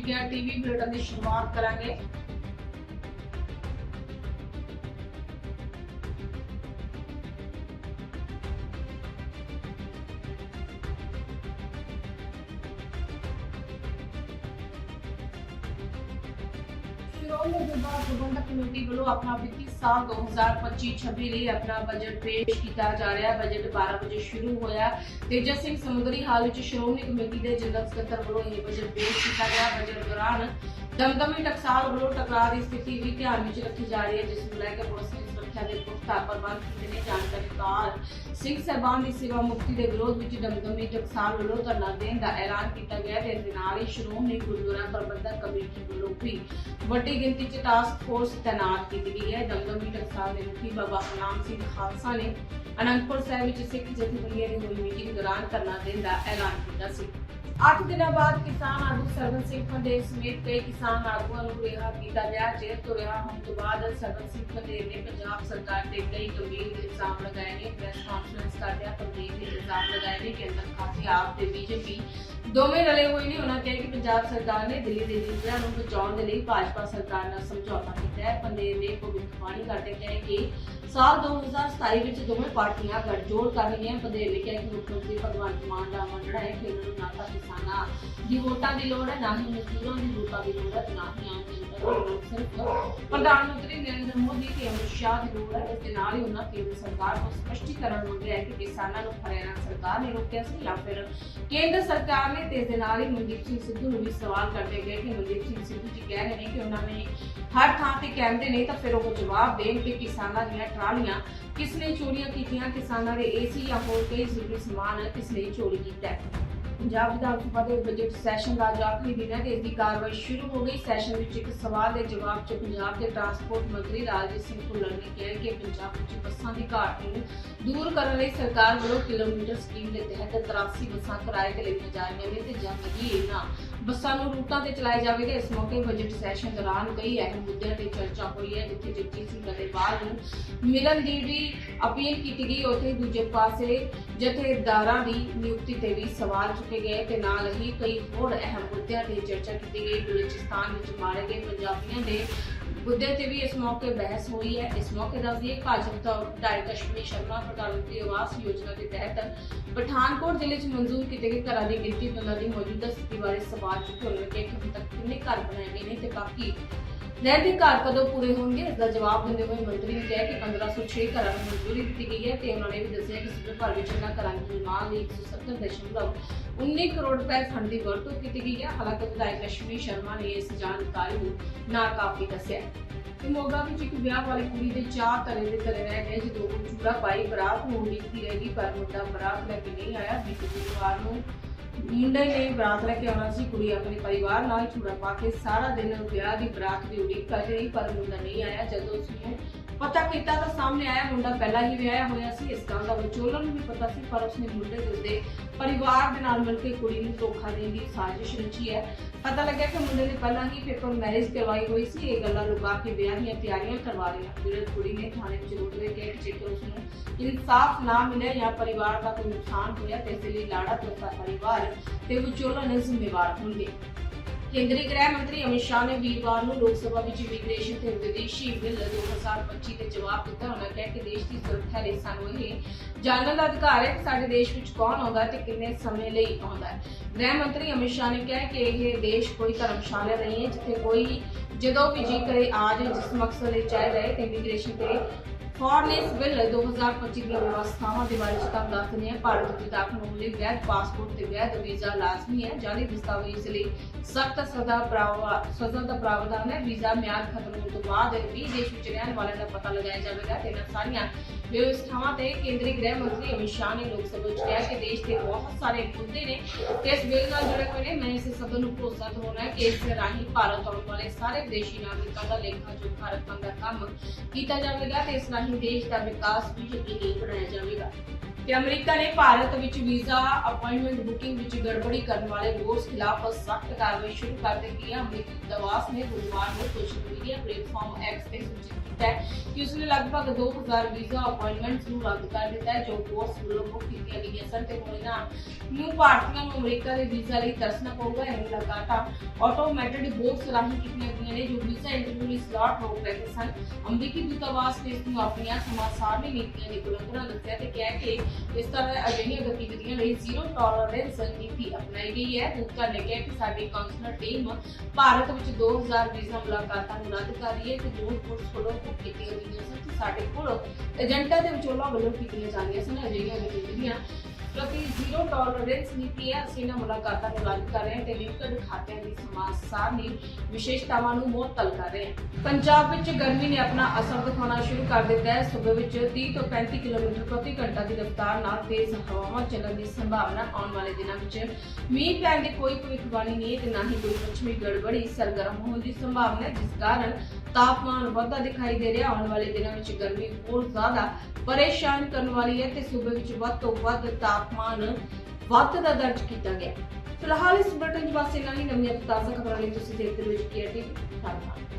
ਗਿਆ TV bulletin ਦੀ ਸ਼ੁਰੂਆਤ ਕਰਾਂਗੇ। ਸ਼੍ਰੋਮਣੀ ਗੁਰਦੁਆਰਾ ਪ੍ਰਬੰਧਕ ਕਮੇਟੀ ਵੱਲੋਂ ਆਪਣਾ ਵਿੱਤੀ ਸਾਲ 2025-26 ਲਈ ਆਪਣਾ ਬਜਟ ਪੇਸ਼ ਕੀਤਾ ਜਾ ਰਿਹਾ। ਹੈ ਬਜਟ 12 ਵਜੇ ਸ਼ੁਰੂ ਹੋਇਆ। ਤੇਜਾ ਸਿੰਘ ਸਮੁੰਦਰੀ ਹਾਲ ਵਿੱਚ ਸ਼੍ਰੋਮਣੀ ਕਮੇਟੀ ਦੇ ਜਨਰਲ ਸਕੱਤਰ ਵੱਲੋਂ ਇਹ ਬਜਟ ਪੇਸ਼ ਕੀਤਾ ਗਿਆ। ਬਜਟ ਦੌਰਾਨ ਦਮਦਮੀ ਟਕਸਾਲ ਵੱਲੋਂ ਟਕਰਾਅ ਦੀ ਸਥਿਤੀ ਵੀ ਧਿਆਨ ਵਿੱਚ ਰੱਖੀ ਜਾ ਰਹੀ ਹੈ, ਜਿਸ ਨੂੰ ਲੈ ਕੇ ਪੁਲਿਸ ਨੇ ਸੁਰੱਖਿਆ ਦੇ ਪੁਖਤਾ ਪ੍ਰਬੰਧ ਕੀਤੇ ਨੇ। ਜਾਣਕਾਰੀ ਸਿੰਘ ਸਾਹਿਬਾਨ ਦੀ ਸੇਵਾ ਮੁਕਤੀ ਦੇ ਵਿਰੋਧ ਵਿੱਚ ਦਮਦਮੀ ਟਕਸਾਲ ਵੱਲੋਂ ਧਰਨਾ ਦੇਣ ਦਾ ਐਲਾਨ ਕੀਤਾ ਗਿਆ। ਤੇ ਇਸ ਦੇ ਨਾਲ ਹੀ ਸ਼੍ਰੋਮਣੀ ਗੁਰਦੁਆਰਾ ਪ੍ਰਬੰਧਕ ਕਮੇਟੀ ਵੱਲੋਂ ਵੀ ਵੱਡੀ ਗਿਣਤੀ 'ਚ ਟਾਸਕ ਫੋਰਸ ਤੈਨਾਤ ਕੀਤੀ ਗਈ ਹੈ। ਦਮਦਮੀ ਟਕਸਾਲ ਦੇ ਮੁਖੀ ਬਾਬਾ ਹਰਨਾਮ ਸਿੰਘ ਖਾਲਸਾ ਨੇ ਅਨੰਦਪੁਰ ਸਾਹਿਬ ਵਿੱਚ ਸਿੱਖ ਜਥੇਬੰਦੀਆਂ ਦੀ ਹੋਈ ਮੀਟਿੰਗ ਦੌਰਾਨ ਧਰਨਾ ਦੇਣ ਦਾ ਐਲਾਨ ਕੀਤਾ ਸੀ। 8 ਦਿਨਾਂ ਬਾਅਦ ਕਿਸਾਨ ਆਗੂ ਸਰਵਨ ਸਿੰਘ ਪੰਡੇਰ ਸਮੇਤ ਕਈ ਕਿਸਾਨ ਆਗੂਆਂ ਨੂੰ ਰਿਹਾ ਕੀਤਾ ਗਿਆ। ਜੇਲ੍ਹ ਤੋਂ ਰਿਹਾ ਹੋਣ ਤੋਂ ਬਾਅਦ ਸਰਵਨ ਸਿੰਘ ਪੰਡੇਰ ਨੇ ਪੰਜਾਬ ਸਰਕਾਰ ਤੇ ਕਈ ਗੰਭੀਰ ਇਲਜ਼ਾਮ ਲਗਾਏ ਨੇ। ਪ੍ਰੈਸ ਕਾਨਫਰੰਸ ਕਰਦਿਆਂ ਪੰਡੇਰ ਨੇ ਇਲਜ਼ਾਮ ਲਗਾਏ ਨੇ ਕਿ ਅੰਦਰ ਖਾਤੇ ਆਪ ਤੇ ਬੀਜੇਪੀ ਦੋਵੇਂ ਰਲੇ ਹੋਏ ਨੇ, ਉਹਨਾਂ ਕਿਹਾ ਕਿ ਪੰਜਾਬ ਸਰਕਾਰ ਨੇ ਦਿੱਲੀ ਦੇ ਲੀਡਰਾਂ ਨੂੰ ਬਚਾਉਣ ਦੇ ਲਈ ਭਾਜਪਾ ਸਰਕਾਰ ਨਾਲ ਸਮਝੌਤਾ ਕੀਤਾ ਹੈ। ਪੰਡੇਰ ਨੇ ਭਵਿੱਖਬਾਣੀ ਕਰਦੇ ਕਿਹਾ ਕਿ ਸਾਲ 2027 ਵਿੱਚ ਦੋਵੇਂ ਪਾਰਟੀਆਂ ਗੱਠਜੋੜ ਕਰ ਰਹੀਆਂ ਪੰਡੇਰ ਨੇ ਕਿਹਾ ਕਿ ਮੁੱਖ ਮੰਤਰੀ ਭਗਵੰਤ ਮਾਨ ਦਾ ਮੰਨਣਾ ਹੈ ਕਿ ਉਹਨਾਂ ਨੂੰ ਨਾ ਤਾਂ ਕਿਸਾਨਾਂ ਦੀ ਵੋਟਾਂ ਦੀ ਲੋੜ ਹੈ, ਨਾ ਹੀ ਮਜ਼ਦੂਰਾਂ ਦੀ ਵੋਟਾਂ ਦੀ ਲੋੜ ਹੈ ਨਾ ਹੀ ਆਮ ਜਨਤਾ ਦੀ ਲੋੜ ਸਿਰਫ ਪ੍ਰਧਾਨ ਮੰਤਰੀ ਨਰਿੰਦਰ ਮੋਦੀ ਤੇ ਅਮਿਤ ਸ਼ਾਹ ਦੀ ਲੋੜ ਹੈ, ਇਸ ਦੇ ਨਾਲ ਹੀ ਉਹਨਾਂ ਕੇਂਦਰ ਸਰਕਾਰ ਤੋਂ ਸਪਸ਼ਟੀਕਰਨ ਮੰਗਿਆ ਹੈ ਕਿ ਕਿਸਾਨਾਂ ਨੂੰ ਹਰਿਆਣਾ ਸਰਕਾਰ ਨੇ ਰੋਕਿਆ ਸੀ ਜਾਂ ਫਿਰ ਕੇਂਦਰ ਸਰਕਾਰ ਨੇ ਤੇ ਇਸ ਦੇ ਨਾਲ ਹੀ ਮਨਦੀਪ ਸਿੰਘ ਸਿੱਧੂ ਨੂੰ ਵੀ ਸਵਾਲ ਕਰਦੇ ਗਏ ਕਿ ਮਨਦੀਪ ਸਿੰਘ ਸਿੱਧੂ ਜੀ ਕਹਿ ਰਹੇ ਨੇ ਕਿ ਉਹਨਾਂ ਨੇ ਹਰ ਥਾਂ ਤੇ ਕਹਿੰਦੇ ਨੇ ਤਾਂ ਫਿਰ ਉਹ ਜਵਾਬ ਦੇਣ ਕਿ ਕਿਸਾਨਾਂ ਦੀਆਂ ਟਰਾਲੀਆਂ ਕਿਸ ਨੇ ਚੋਰੀਆਂ ਕੀਤੀਆਂ, ਕਿਸਾਨਾਂ ਦੇ ਏਸੀ ਜਾਂ ਹੋਰ ਕਈ ਜ਼ਰੂਰੀ ਸਮਾਨ ਕਿਸ ਨੇ ਚੋਰੀ ਕੀਤਾ ਹੈ। ਪੰਜਾਬ ਵਿਧਾਨ ਸਭਾ ਦੇ ਬਜਟ ਸੈਸ਼ਨ ਦਾ ਆਖਰੀ ਦਿਨ ਹੈ ਤੇ ਇਸ ਦੀ ਕਾਰਵਾਈ ਸ਼ੁਰੂ ਹੋ ਗਈ। ਸੈਸ਼ਨ ਵਿੱਚ ਇੱਕ ਸਵਾਲ ਦੇ ਜਵਾਬ 'ਚ ਪੰਜਾਬ ਦੇ ਟਰਾਂਸਪੋਰਟ ਮੰਤਰੀ ਰਾਜਜੀਤ ਸਿੰਘ ਭੁੱਲਰ ਨੇ ਕਿਹਾ ਕਿ ਪੰਜਾਬ ਵਿੱਚ ਬੱਸਾਂ ਦੀ ਘਾਟ ਨੂੰ ਦੂਰ ਕਰਨ ਲਈ ਸਰਕਾਰ ਵੱਲੋਂ ਕਿਲੋਮੀਟਰ ਸਕੀਮ ਦੇ ਤਹਿਤ 83 ਬੱਸਾਂ ਕਿਰਾਏ ਤੇ ਲਈਆਂ ਜਾ ਰਹੀਆਂ ਨੇ ਤੇ ਜਲਦ ਹੀ ਇਹਨਾਂ ਬੱਸਾਂ ਨੂੰ ਰੂਟਾਂ ਤੇ ਚਲਾਏ ਜਾਵੇਗਾ ਇਸ ਮੌਕੇ ਬਜਟ ਸੈਸ਼ਨ ਦੌਰਾਨ ਕਈ ਅਹਿਮ ਮੁੱਦਿਆਂ ਤੇ ਚਰਚਾ ਹੋਈ ਹੈ, ਜਿੱਥੇ ਜਗਜੀਤ ਸਿੰਘ ਗਰੇਵਾਲ ਨੂੰ ਮਿਲਣ ਦੀ ਵੀ ਅਪੀਲ ਕੀਤੀ ਗਈ, ਉੱਥੇ ਦੂਜੇ ਪਾਸੇ ਜਥੇਦਾਰਾਂ ਦੀ ਨਿਯੁਕਤੀ ਤੇ ਵੀ ਸਵਾਲ ਚੁੱਕੇ ਗਏ ਤੇ ਨਾਲ ਹੀ ਕਈ ਹੋਰ ਅਹਿਮ ਮੁੱਦਿਆਂ ਤੇ ਚਰਚਾ ਕੀਤੀ ਗਈ। ਬਲੂਚਿਸਤਾਨ ਵਿੱਚ ਮਾਰੇ ਗਏ ਪੰਜਾਬੀਆਂ ਦੇ ਮੁੱਦੇ ਤੇ ਵੀ ਇਸ ਮੌਕੇ ਬਹਿਸ ਹੋਈ ਹੈ। ਇਸ ਮੌਕੇ ਦੱਸਦੀ ਹੈ ਭਾਜਪਾ ਤੋਂ ਵਿਧਾਇਕ ਕਸ਼ਮੀਰ ਸ਼ਰਮਾ, ਪ੍ਰਧਾਨ ਮੰਤਰੀ ਆਵਾਸ ਯੋਜਨਾ ਦੇ ਤਹਿਤ ਪਠਾਨਕੋਟ ਜ਼ਿਲ੍ਹੇ 'ਚ ਮਨਜ਼ੂਰ ਕੀਤੇ ਗਏ ਘਰਾਂ ਦੀ ਗਿਣਤੀ ਤੇ ਦੀ ਮੌਜੂਦਾ ਸਥਿਤੀ ਬਾਰੇ ਸਵਾਲ ਚੁੱਕੇ ਉਹਨਾਂ ਨੇ। ਕਿਹਾ ਕਿ ਤੱਕ ਕਿੰਨੇ ਘਰ ਬਣਾਏ ਗਏ ਨੇ ਤੇ ਬਾਕੀ ਰਹਿੰਦੇ ਘਰ ਕਦੋਂ ਪੂਰੇ ਹੋਣਗੇ? ਇਸ ਦਾ ਜਵਾਬ ਦਿੰਦੇ ਹੋਏ ਮੰਤਰੀ ਨੇ ਕਿਹਾ ਕਿ 1506 ਘਰਾਂ ਨੂੰ ਮਨਜ਼ੂਰੀ ਦਿੱਤੀ ਗਈ ਹੈ ਤੇ ਉਹਨਾਂ ਨੇ ਵੀ ਦੱਸਿਆ ਕਿ ਸੂਬੇ ਭਰ ਵਿੱਚ ਇਹਨਾਂ ਘਰਾਂ ਦੇ ਨਿਰਮਾਣ ਲਈ 170.19 ਕਰੋੜ ਰੁਪਏ ਫੰਡ ਦੀ ਵਰਤੋਂ ਕੀਤੀ ਗਈ ਹੈ। ਹਾਲਾਂਕਿ ਵਿਧਾਇਕ ਕਸ਼ਮੀਰ ਸ਼ਰਮਾ ਨੇ ਇਸ ਜਾਣਕਾਰੀ ਨੂੰ ਨਾਕਾਫੀ ਦੱਸਿਆ ਤੇ ਮੋਗਾ ਵਿੱਚ ਇੱਕ ਵਿਆਹ ਵਾਲੀ ਕੁੜੀ ਦੇ ਚਾਰ ਤਰੇ ਦੇ ਤਰੇ ਰਹਿ ਗਏ, ਜਦੋਂ ਉਹ ਚੂੜਾ ਪਾਈ ਬਰਾਤ ਨੂੰ ਉਡੀਕਦੀ ਰਹੇਗੀ, ਪਰ ਮੁੰਡਾ ਬਰਾਤ ਲੈ ਕੇ ਨਹੀਂ ਆਇਆ। ਬੀਤੇ ਬੁੱਧਵਾਰ ਨੂੰ ਮੁੰਡੇ ਨੇ ਬਰਾਤ ਲੈ ਕੇ ਆਉਣਾ ਸੀ, ਕੁੜੀ ਆਪਣੇ ਪਰਿਵਾਰ ਨਾਲ ਚੂੜਾ ਪਾ ਕੇ ਸਾਰਾ ਦਿਨ ਵਿਆਹ ਦੀ ਬਰਾਤ ਦੀ ਉਡੀਕ ਕਰ ਰਹੀ, ਪਰ ਮੁੰਡਾ ਨਹੀਂ ਆਇਆ। ਜਦੋਂ ਉਸਨੇ ਪਤਾ ਕੀਤਾ ਤਾਂ ਸਾਹਮਣੇ ਆਇਆ, ਮੁੰਡਾ ਪਹਿਲਾਂ ਹੀ ਵਿਆਹਿਆ ਹੋਇਆ ਸੀ, ਇਸ ਗੱਲ ਦਾ ਵਿਚੋਲਨ ਨੂੰ ਵੀ ਪਤਾ ਸੀ, ਪਰ ਉਸਨੇ ਮੁੰਡੇ ਦੇ ਉਸਦੇ ਪਰਿਵਾਰ ਦੇ ਨਾਲ ਮਿਲ ਕੇ ਕੁੜੀ ਨੂੰ ਧੋਖਾ ਦੇਣ ਦੀ ਸਾਜ਼ਿਸ਼ ਰਚੀ ਹੈ। ਪਤਾ ਲੱਗਿਆ ਕਿ ਮੁੰਡੇ ਨੇ ਪਹਿਲਾਂ ਹੀ ਪੇਪਰ ਮੈਰਿਜ ਕਰਵਾਈ ਹੋਈ ਸੀ, ਇਹ ਗੱਲਾਂ ਲੁਕਾ ਕੇ ਵਿਆਹ ਦੀਆਂ ਤਿਆਰੀਆਂ ਕਰਵਾ ਲਈਆਂ ਫਿਰ ਕੁੜੀ ਨੇ ਥਾਣੇ ਵਿੱਚ ਰੋਕ ਦੇ ਕਿ ਜੇਕਰ ਉਸ ਨੂੰ ਇਨਸਾਫ ਨਾ ਮਿਲਿਆ ਜਾਂ ਪਰਿਵਾਰ ਦਾ ਕੋਈ ਨੁਕਸਾਨ ਹੋਇਆ ਤੇ ਇਸ ਲਈ ਲਾੜਾ ਤੇ ਉਸਦਾ ਪਰਿਵਾਰ ਤੇ ਵਿਚੋਲਨ ਜ਼ਿੰਮੇਵਾਰ ਹੋਣਗੇ। ਕੇਂਦਰੀ ਗ੍ਰਹਿ ਮੰਤਰੀ ਅਮਿਤ ਸ਼ਾਹ ਨੇ ਵੀਰਵਾਰ ਨੂੰ ਲੋਕ ਸਭਾ ਵਿੱਚ ਇਮੀਗ੍ਰੇਸ਼ਨ ਤੇ ਵਿਦੇਸ਼ੀ ਬਿੱਲ 2025 ਦੇ ਜਵਾਬ ਦਿੱਤਾ। ਉਹਨਾਂ ਕਿਹਾ ਕਿ ਦੇਸ਼ ਦੀ ਸੁਰੱਖਿਆ ਲਈ ਸਾਨੂੰ ਇਹ ਜਾਣਨ ਦਾ ਅਧਿਕਾਰ ਹੈ ਕਿ ਸਾਡੇ ਦੇਸ਼ ਵਿੱਚ ਕੌਣ ਆਉਂਦਾ ਹੈ ਤੇ ਕਿੰਨੇ ਸਮੇਂ ਲਈ ਆਉਂਦਾ ਹੈ। ਗ੍ਰਹਿ ਮੰਤਰੀ ਅਮਿਤ ਸ਼ਾਹ ਨੇ ਕਿਹਾ ਕਿ ਇਹ ਦੇਸ਼ ਕੋਈ ਧਰਮਸ਼ਾਲਾ ਨਹੀਂ ਹੈ, ਜਿੱਥੇ ਕੋਈ ਜਦੋਂ ਵੀ ਜੀ ਕਰੇ ਆ ਜਾਏ, ਜਿਸ ਮਕਸਦ ਲਈ ਚਾਹੇ ਰਹੇ ਤੇ ਇਮੀਗ੍ਰੇਸ਼ਨ ਤੇ ਫੋਰਨੈਸ ਬਿੱਲ 2025 ਦੀਆਂ ਵਿਵਸਥਾਵਾਂ ਦੇ ਬਾਰੇ ਚ ਤੁਹਾਨੂੰ ਦੱਸ ਭਾਰਤ ਵਿੱਚ ਦਾਖਲ ਹੋਣ ਲਈ ਵੈਧ ਪਾਸਪੋਰਟ ਤੇ ਵੈਧ ਵੀਜ਼ਾ ਲਾਜ਼ਮੀ ਹੈ। ਜਾਲੀ ਦਸਤਾਵੇਜ਼ ਲਈ ਸਖਤ ਸਜ਼ਾ ਸਜ਼ਾ ਦਾ ਪ੍ਰਾਵਧਾਨ ਹੈ। ਵੀਜ਼ਾ ਮਿਆਦ ਖਤਮ ਹੋਣ ਤੋਂ ਬਾਅਦ ਵੀ ਦੇਸ਼ ਵਿੱਚ ਰਹਿਣ ਵਾਲਿਆਂ ਦਾ ਪਤਾ ਲਗਾਇਆ ਜਾਵੇਗਾ ਤੇ ਇਹਨਾਂ ਸਾਰੀਆਂ ਵਿਵਸਥਾਵਾਂ ਤੇ ਕੇਂਦਰੀ ਗ੍ਰਹਿ ਮੰਤਰੀ ਅਮਿਤ ਸ਼ਾਹ ਨੇ ਲੋਕ ਸਭਾ ਵਿੱਚ ਕਿਹਾ ਕਿ ਦੇਸ਼ ਦੇ ਬਹੁਤ ਸਾਰੇ ਮੁੱਦੇ ਨੇ ਤੇ ਇਸ ਬਿੱਲ ਨਾਲ ਜੁੜੇ ਹੋਏ ਨੇ। ਮੈਂ ਇਸ ਸਦਨ ਨੂੰ ਭਰੋਸਾ ਦਿਵਾਉਣਾ ਕਿ ਇਸ ਰਾਹੀਂ ਭਾਰਤ ਆਉਣ ਵਾਲੇ ਸਾਰੇ ਵਿਦੇਸ਼ੀ ਨਾਗਰਿਕਾਂ ਦਾ ਲੇਖਾ ਜੋਖਾ ਰੱਖਣ ਦਾ ਕੰਮ ਕੀਤਾ ਜਾਵੇਗਾ ਤੇ ਇਸ ਰਾਹੀਂ ਦੇਸ਼ ਦਾ ਵਿਕਾਸ ਵੀ ਯਕੀਨੀ ਬਣਾਇਆ ਜਾਵੇਗਾ। ਤੇ ਅਮਰੀਕਾ ਨੇ ਭਾਰਤ ਵਿੱਚ ਵੀਜ਼ਾ ਅਪਾਇੰਟਮੈਂਟ ਬੁਕਿੰਗ ਵਿੱਚ ਗੜਬੜੀ ਕਰਨ ਵਾਲੇ ਲੋਕਾਂ ਖਿਲਾਫ ਸਖਤ ਕਾਰਵਾਈ ਸ਼ੁਰੂ ਕਰ ਦਿੱਤੀ ਹੈ। ਅਮਰੀਕੀ ਦਵਾਸ ਨੇ ਬੁੱਧਵਾਰ ਨੂੰ ਸੋਸ਼ਲ ਮੀਡੀਆ ਪਲੇਟਫਾਰਮ ਐਕਸ ਤੇ ਸੂਚਿਤ ਕੀਤਾ ਹੈ ਕਿ ਉਸਨੇ ਲਗਭਗ 2000 ਵੀਜ਼ਾ ਅਪਾਇੰਟਮੈਂਟਸ ਨੂੰ ਰੱਦ ਕਰ ਦਿੱਤਾ ਹੈ, ਜੋ ਕੋਰਸ ਵੱਲੋਂ ਬੁੱਕ ਕੀਤੀਆਂ ਗਈਆਂ ਸਨ ਤੇ ਹੁਣ ਇਹਨਾਂ ਨੂੰ ਭਾਰਤੀਆਂ ਨੂੰ ਅਮਰੀਕਾ ਦੇ ਵੀਜ਼ਾ ਲਈ ਤਰਸਣਾ ਪਊਗਾ। ਇਹ ਮੁਲਾਕਾਤਾਂ ਆਟੋਮੈਟਿਡ ਬੋਰਡਸ ਰਾਹੀਂ ਕੀਤੀਆਂ ਗਈਆਂ ਨੇ, ਜੋ ਵੀਜ਼ਾ ਇੰਟਰਵਿਊ ਲਈ ਸਲਾਟ ਰੋਕ ਰਹੇ ਸਨ। ਅਮਰੀਕੀ ਦੂਤਾਵਾਸ ਨੇ ਇਸ ਨੂੰ ਆਪਣੀਆਂ ਸਮਾਜ ਸਾਰਣੀ ਨੀਤੀਆਂ ਦੀ ਉਲੰਘਣਾ ਦੱਸਿਆ ਤੇ ਕਿਹਾ ਕਿ ਇਸ ਤਰ੍ਹਾਂ ਅਜਿਹੀਆਂ ਗਤੀਵਿਧੀਆਂ ਲਈ ਜ਼ੀਰੋ ਟੋਲਰੈਂਸ ਨੀਤੀ ਅਪਣਾਈ ਗਈ ਹੈ ਦੂਤਾਂ ਨੇ ਕਿਹਾ ਕਿ ਸਾਡੀ ਕਾਉਂਸਲਰ ਟੀਮ ਭਾਰਤ ਵਿੱਚ 2000 ਵੀਜ਼ਾ ਮੁਲਾਕਾਤਾਂ ਨੂੰ ਰੱਦ ਕਰ ਰਹੀ ਹੈ ਤੇ ਜੋ ਕੋਰਸ ਵੱਲੋਂ ਕੀਤੀਆਂ ਗਈਆਂ ਸਨ ਸਾਡੇ ਕੋਲ ਏਜੰਟਾਂ ਦੇ ਵਿਚੋਲਾ ਵੱਲੋਂ ਕੀਤੀਆਂ ਜਾਂਦੀਆਂ ਸਨ ਅਜਿਹੀਆਂ ਗਤੀਵਿਧੀਆਂ। ਪ੍ਰਤੀ ਜ਼ੀਰੋ ਟੋਲਰੈਂਸ ਨੀਤੀ ਹੈ ਅਸੀਂ ਇਹਨਾਂ ਨੂੰ ਰੱਦ ਕਰ ਰਹੇ ਹਾਂ ਤੇ ਲਿੰਕਡ ਖਾਤਿਆਂ ਦੀ ਸਮਾਜ ਸਾਰਣੀ ਵਿਸ਼ੇਸ਼ਤਾਵਾਂ ਨੂੰ ਮੁਅੱਤਲ ਕਰ ਰਹੇ ਹਾਂ। ਪੰਜਾਬ ਵਿੱਚ ਗਰਮੀ ਨੇ ਆਪਣਾ ਅਸਰ ਦਿਖਾਉਣਾ ਸ਼ੁਰੂ ਕਰ ਦਿੱਤਾ ਹੈ। ਸੂਬੇ ਵਿੱਚ 30 ਤੋਂ 35 ਕਿਲੋਮੀਟਰ ਪ੍ਰਤੀ ਘੰਟਾ ਦੀ ਰਫ਼ਤਾਰ ਨਾਲ ਤੇਜ਼ ਹਵਾਵਾਂ ਚੱਲਣ ਦੀ ਸੰਭਾਵਨਾ ਆਉਣ ਵਾਲੇ ਦਿਨਾਂ ਵਿੱਚ ਮੀਂਹ ਪੈਣ ਦੀ ਕੋਈ ਭਵਿੱਖਬਾਣੀ ਨਹੀਂ ਤੇ ਨਾ ਹੀ ਕੋਈ ਪੱਛਮੀ ਗੜਬੜੀ, ਸਰਗਰਮ ਹੋਣ ਦੀ ਸੰਭਾਵਨਾ ਜਿਸ ਕਾਰਨ ਤਾਪਮਾਨ ਵਾਧਾ ਦਿਖਾਈ ਦੇ ਰਿਹਾ। ਆਉਣ ਵਾਲੇ ਦਿਨਾਂ ਵਿੱਚ ਗਰਮੀ ਹੋਰ ਜ਼ਿਆਦਾ ਪਰੇਸ਼ਾਨ ਕਰਨ ਵਾਲੀ ਹੈ ਤੇ ਸੂਬੇ ਵਿੱਚ ਵੱਧ ਤੋਂ ਵੱਧ ਤਾਪਮਾਨ ਵੱਧ ਦਾ ਦਰਜ ਕੀਤਾ ਗਿਆ। ਫਿਲਹਾਲ ਇਸ ਬੁਲੇਟਿਨ 'ਚ ਬਸ ਇੰਨਾ ਹੀ। ਨਵੀਆਂ ਤੇ ਤਾਜ਼ਾ ਖਬਰਾਂ ਲਈ ਤੁਸੀਂ ਦੇਖਦੇ ਰਹੋ ਜੀ ਟੀਵੀ। ਧੰਨਵਾਦ।